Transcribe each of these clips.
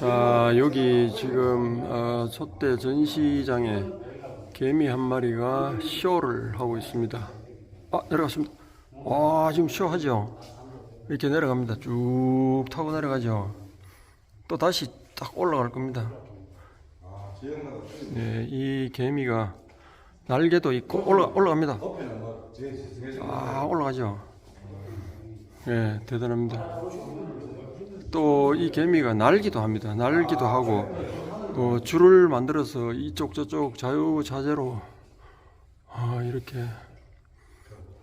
자 여기 지금 어, 촛대 전시장에 개미 한 마리가 쇼를 하고 있습니다. 아 내려갔습니다. 와 지금 쇼 하죠. 이렇게 내려갑니다. 쭉 타고 내려가죠. 또 다시 딱 올라갈 겁니다. 네, 이 개미가 날개도 있고 올라 올라갑니다. 아 올라가죠. 예, 대단합니다. 또 이 개미가 날기도 합니다. 날기도 하고 또 줄을 만들어서 이쪽 저쪽 자유자재로 아, 이렇게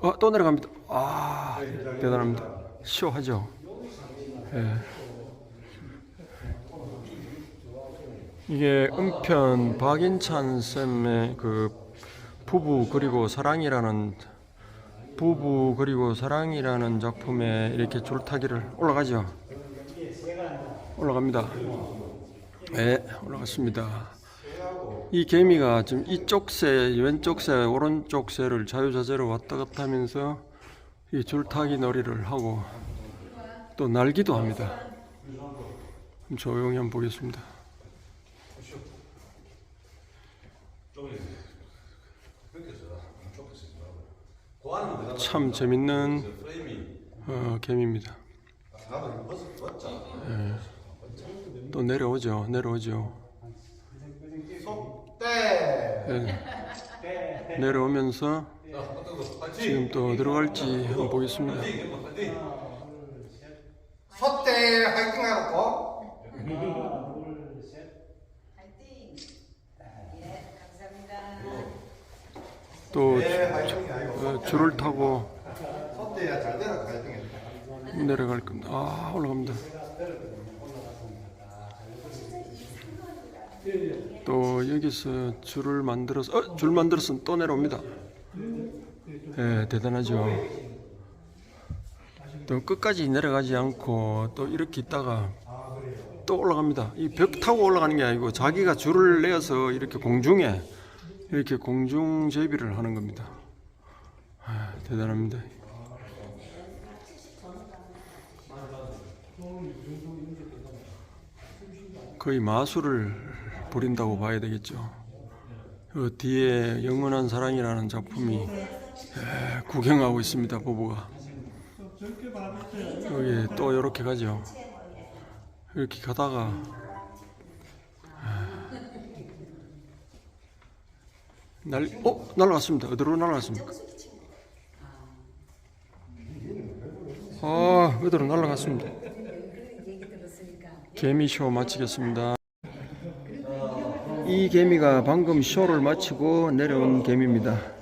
아, 또 내려갑니다. 아, 대단합니다. 쇼하죠. 예. 이게 은편 박인찬 쌤의 그 부부 그리고 사랑이라는 부부 그리고 사랑이라는 작품에 이렇게 줄타기를 올라가죠. 올라갑니다. 네, 올라갔습니다. 이 개미가 지금 이쪽 새, 왼쪽 새, 오른쪽 새를 자유자재로 왔다 갔다 하면서 이 줄타기 놀이를 하고 또 날기도 합니다. 좀 조용히 한번 보겠습니다. 참 재밌는 어, 개미입니다. 예. 또 내려오죠, 내려오죠. 예. 내려오면서 지금 또 들어갈지 한번 보겠습니다. 소대 화이팅 하고. 또네 어, 줄을 타고 내려갈 겁니다. 아, 올라갑니다. 또 여기서 줄을 만들어서 어, 줄 만들어서 또 내려옵니다. 예, 대단하죠. 또 끝까지 내려가지 않고 또 이렇게 있다가 또 올라갑니다. 이 벽 타고 올라가는 게 아니고 자기가 줄을 내어서 이렇게 공중에 이렇게 공중 제비를 하는 겁니다. 아, 대단합니다. 거의 마술을 부린다고 봐야 되겠죠. 그 뒤에 영원한 사랑이라는 작품이 에, 구경하고 있습니다. 부부가 여기 또 이렇게 가죠. 이렇게 가다가 날, 어 날아갔습니다. 어디로 날아갔습니까? 아, 어디로 날아갔습니다. 개미쇼 마치겠습니다. 이 개미가 방금 쇼를 마치고 내려온 개미입니다.